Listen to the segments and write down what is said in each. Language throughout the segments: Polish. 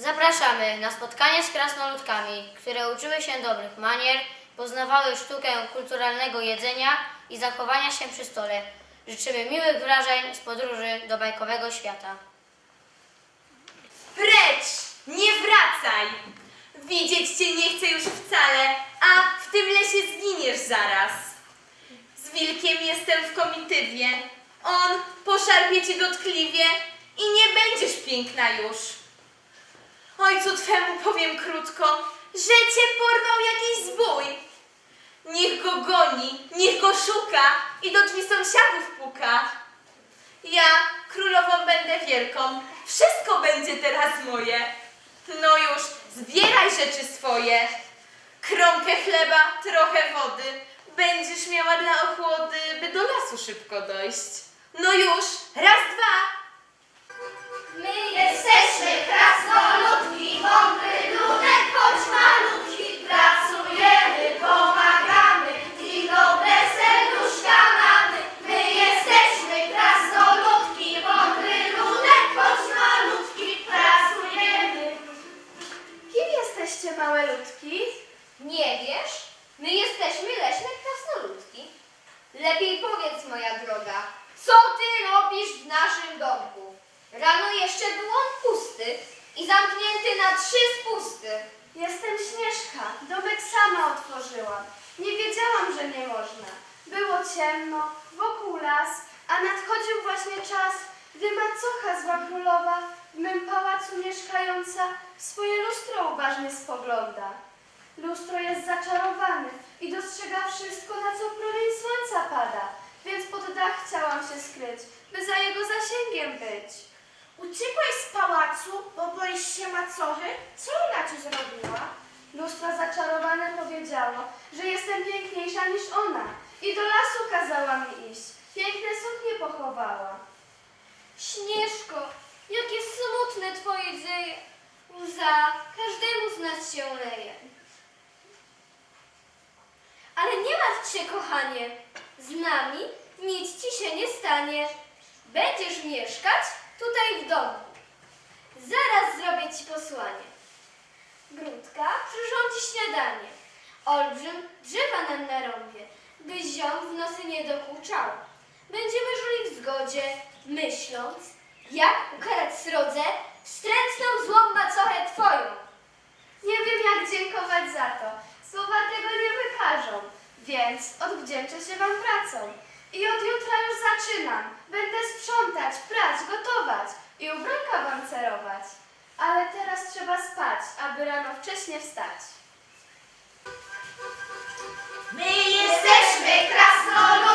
Zapraszamy na spotkanie z krasnoludkami, które uczyły się dobrych manier, poznawały sztukę kulturalnego jedzenia i zachowania się przy stole. Życzymy miłych wrażeń z podróży do bajkowego świata. Precz! Nie wracaj! Widzieć cię nie chcę już wcale, a w tym lesie zginiesz zaraz. Z wilkiem jestem w komitywie. On poszarpie cię dotkliwie i nie będziesz piękna już. Ojcu twemu powiem krótko, że cię porwał jakiś zbój. Niech go goni, niech go szuka i do drzwi sąsiadów puka. Ja królową będę wielką, wszystko będzie teraz moje. No już, zbieraj rzeczy swoje. Kromkę chleba, trochę wody. Będziesz miała dla ochłody, by do lasu szybko dojść. No już, raz, dwa. My jesteśmy krasnoludki, mądry pałacu mieszkająca w swoje lustro uważnie spogląda. Lustro jest zaczarowane i dostrzega wszystko, na co promień słońca pada, więc pod dach chciałam się skryć, by za jego zasięgiem być. Uciekłaś z pałacu, bo boisz się macochy? Co ona ci zrobiła? Lustro zaczarowane powiedziało, że jestem piękniejsza niż ona i do lasu kazała mi iść. Piękne suknie pochowała. Śnieżko, jakie smutne twoje dzieje. Łza każdemu z nas się leje. Ale nie martw się, kochanie. Z nami nic ci się nie stanie. Będziesz mieszkać tutaj w domu. Zaraz zrobię ci posłanie. Grudka przyrządzi śniadanie. Olbrzym drzewa nam narąbie, by ziom w nosy nie dokuczał. Będziemy żyli w zgodzie, myśląc, jak ukarać srodze wstrętną złą macochę twoją. Nie wiem, jak dziękować za to. Słowa tego nie wykażą, więc odwdzięczę się wam pracą. I od jutra już zaczynam. Będę sprzątać, prać, gotować i ubranka wam cerować. Ale teraz trzeba spać, aby rano wcześnie wstać. My jesteśmy krasnoludki,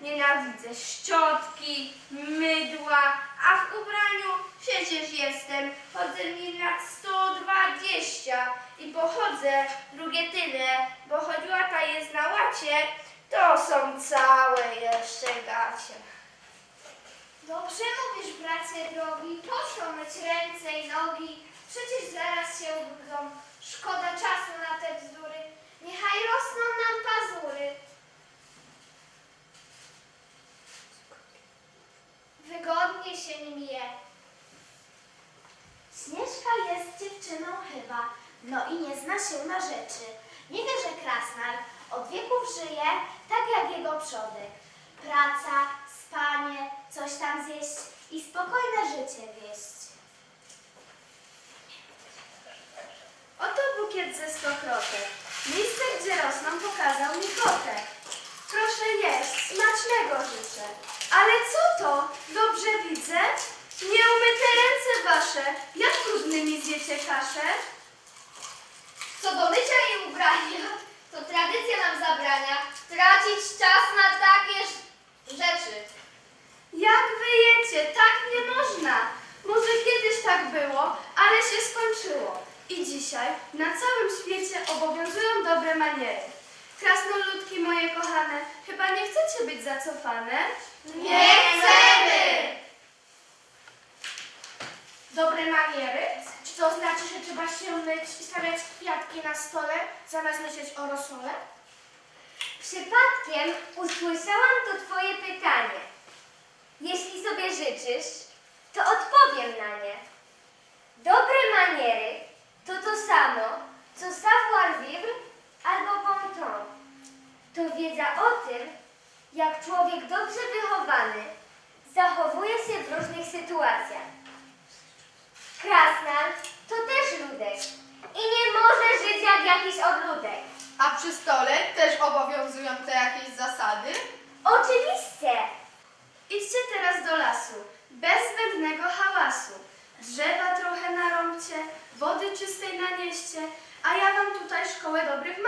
Nienawidzę szczotki, mydła, a w ubraniu przecież jestem. Chodzę mi lat 120 i pochodzę drugie tyle, bo choć łata jest na łacie, to są całe jeszcze gacie. Dobrze mówisz, bracie drogi, po co myć ręce i nogi? Przecież zaraz się ubrudzą. Szkoda czasu na te bzdury. Niechaj rosną nam pazury. Wygodnie się nim je. Śnieżka jest dziewczyną chyba, no i nie zna się na rzeczy. Nie wie, że krasnal od wieków żyje tak jak jego przodek. Praca, spanie, coś tam zjeść i spokojne życie wieść. Oto bukiet ze stokrotek. Miejsce, gdzie rosną, pokazał mi kotek. Proszę jeść, smacznego życzę. Ale co to? Dobrze widzę? Nieumyte ręce wasze, jak trudnymi zjecie kaszę? Co do mycia i ubrania, to tradycja nam zabrania tracić czas na takie rzeczy. Jak wy jecie? Tak nie można. Może kiedyś tak było, ale się skończyło. I dzisiaj na całym świecie obowiązują dobre maniery. Krasnoludki moje kochane, chyba nie chcecie być zacofane? Nie chcemy! Dobre maniery? Czy to znaczy, że trzeba się myć i stawiać kwiatki na stole, zamiast myśleć o rosole? Przypadkiem usłyszałam to Twoje pytanie. Jeśli sobie życzysz, to odpowiem na nie. Dobre maniery to to samo, co savoir-vivre albo bon ton. To wiedza o tym, jak człowiek dobrze wychowany zachowuje się w różnych sytuacjach. Krasnal to też ludek i nie może żyć jak jakiś odludek. A przy stole też obowiązują te jakieś zasady? Oczywiście! Idźcie teraz do lasu, bez zbędnego hałasu. Drzewa trochę narąbcie, wody czystej nanieście, a ja wam tutaj szkołę dobrych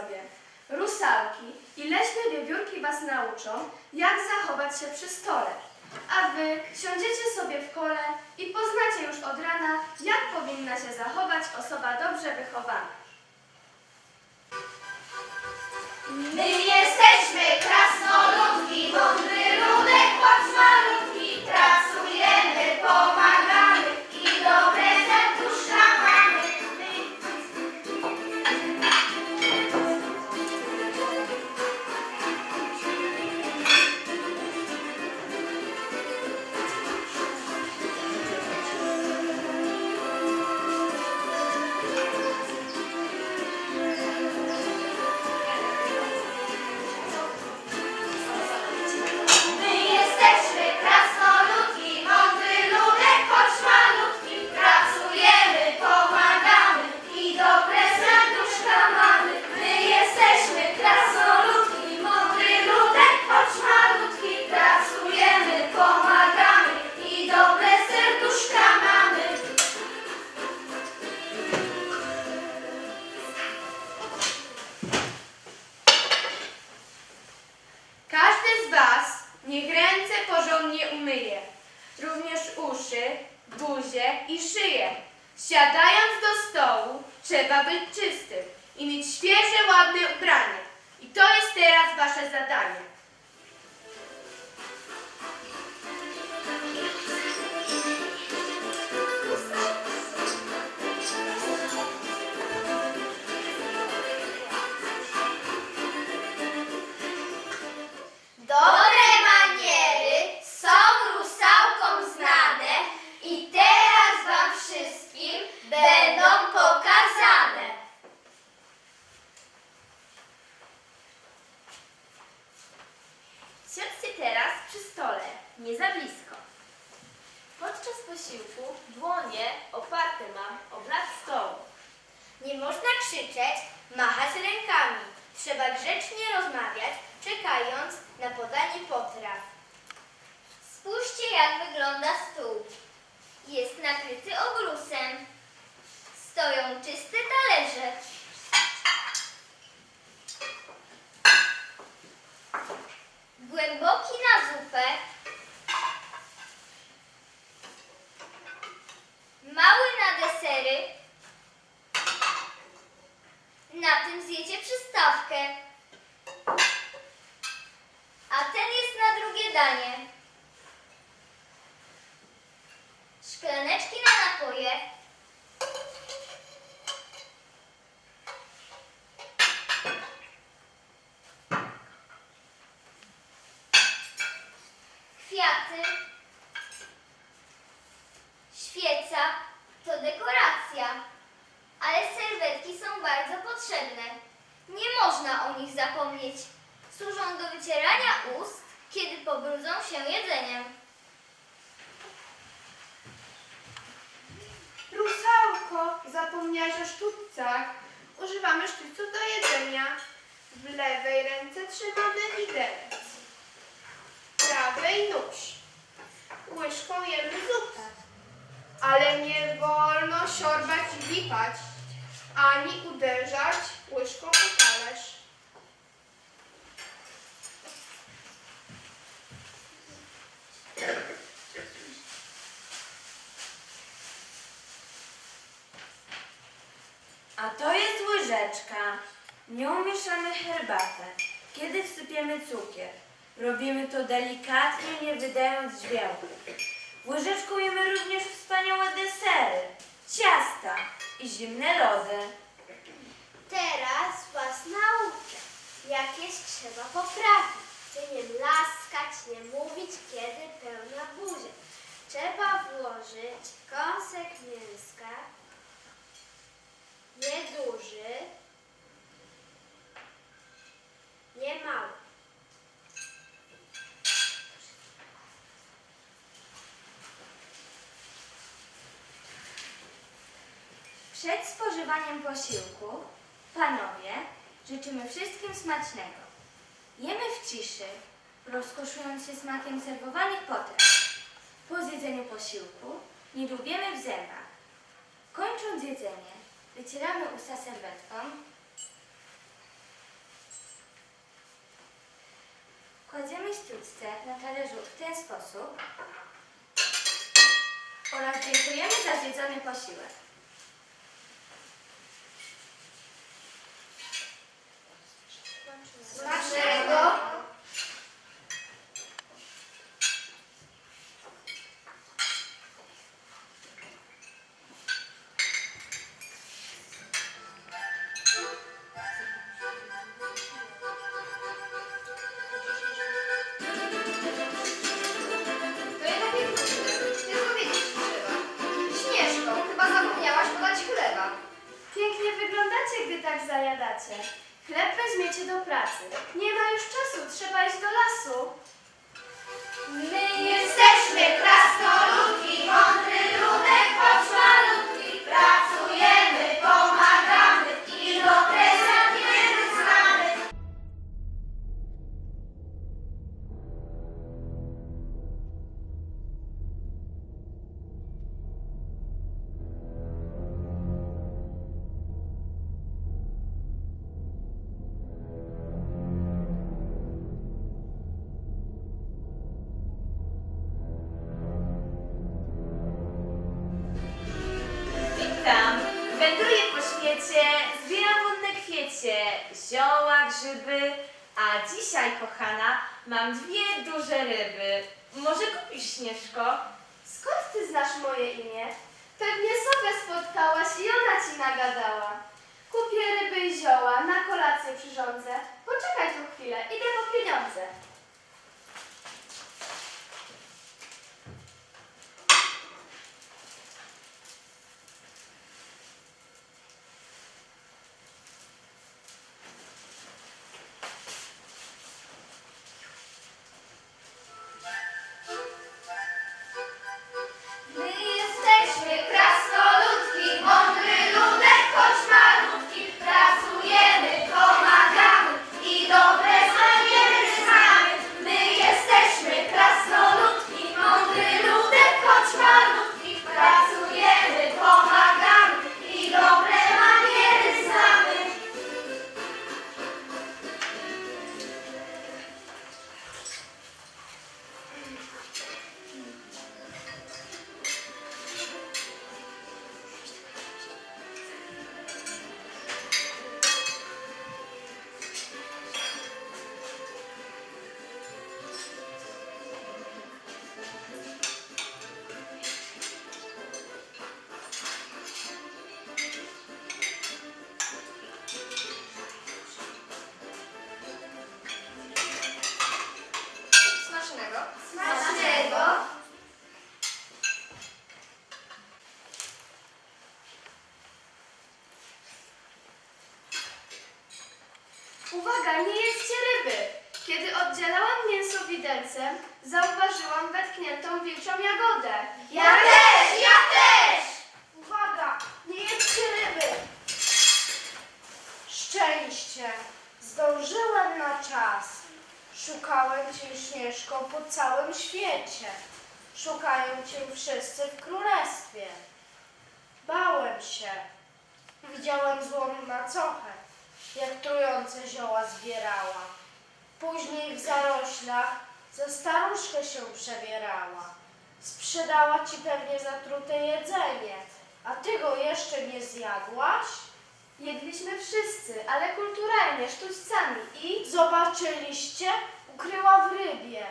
zrobię. Rusałki i leśne wiewiórki was nauczą, jak zachować się przy stole. A wy siądziecie sobie w kole i poznacie już od rana, jak powinna się zachować osoba dobrze wychowana. My jesteśmy krasnoludki, krzyczeć, machać rękami. Trzeba grzecznie rozmawiać, czekając na podanie potraw. Spójrzcie, jak wygląda stół. Jest nakryty obrusem. Stoją czyste talerze. Głęboki na zupę. Mały na desery. Na tym zjecie przystawkę. A ten jest na drugie danie. Szklaneczki na napoje. Kwiaty. Świeca to dekoracja, ale serwetki są bardzo potrzebne. Nie można o nich zapomnieć. Służą do wycierania ust, kiedy pobrudzą się jedzeniem. Rusałko, zapomniałaś o sztućcach. Używamy sztućców do jedzenia. W lewej ręce trzymamy widelec. W prawej nóż. Łyżką jemy zupę. Ale nie wolno siorbać i lipać, ani uderzać łyżką o talerz. A to jest łyżeczka. Nią mieszamy herbatę. Kiedy wsypiemy cukier. Robimy to delikatnie, nie wydając dźwięku. Łyżeczką jemy również wspaniałe desery, ciasta i zimne lody. Teraz was nauczę. Jakieś trzeba poprawić. Nie laskać, nie mówić, kiedy pełna buzia. Trzeba włożyć kąsek mięska, nieduży, nie mały. Przed spożywaniem posiłku, panowie, życzymy wszystkim smacznego. Jemy w ciszy, rozkoszując się smakiem serwowanych potraw. Po zjedzeniu posiłku nie dłubiemy w zębach. Kończąc jedzenie, wycieramy usta serwetką. Kładziemy sztućce na talerzu w ten sposób oraz dziękujemy za zjedzony posiłek. Chleb weźmiecie do pracy. Nie ma już czasu, trzeba iść do lasu. My Jesteśmy krasnoludki, mam dwie duże ryby. Może kupisz, Śnieżko? Skąd ty znasz moje imię? Pewnie Sofę spotkałaś i ona ci nagadała. Kupię ryby i zioła, na kolację przyrządzę. Poczekaj tu chwilę, idę po pieniądze. Zdążyłem na czas. Szukałem cię, Śnieżko, po całym świecie. Szukają cię wszyscy w królestwie. Bałem się. Widziałem złą macochę, jak trujące zioła zbierała. Później w zaroślach za staruszkę się przebierała. Sprzedała ci pewnie zatrute jedzenie, a ty go jeszcze nie zjadłaś? Jedliśmy wszyscy, ale kulturalnie, sztućcami i... Zobaczyliście? Ukryła w rybie.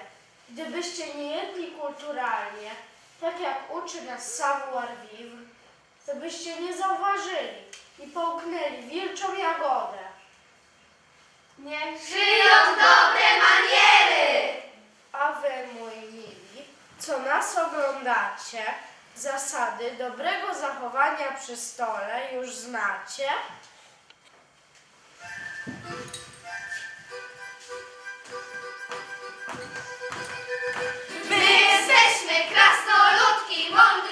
Gdybyście nie jedli kulturalnie, tak jak uczy nas savoir-vivre, to byście nie zauważyli i połknęli wilczą jagodę. Niech Żyją dobre maniery! A wy, moi mili, co nas oglądacie, Zasady dobrego zachowania przy stole już znacie? My jesteśmy krasnoludki mądre.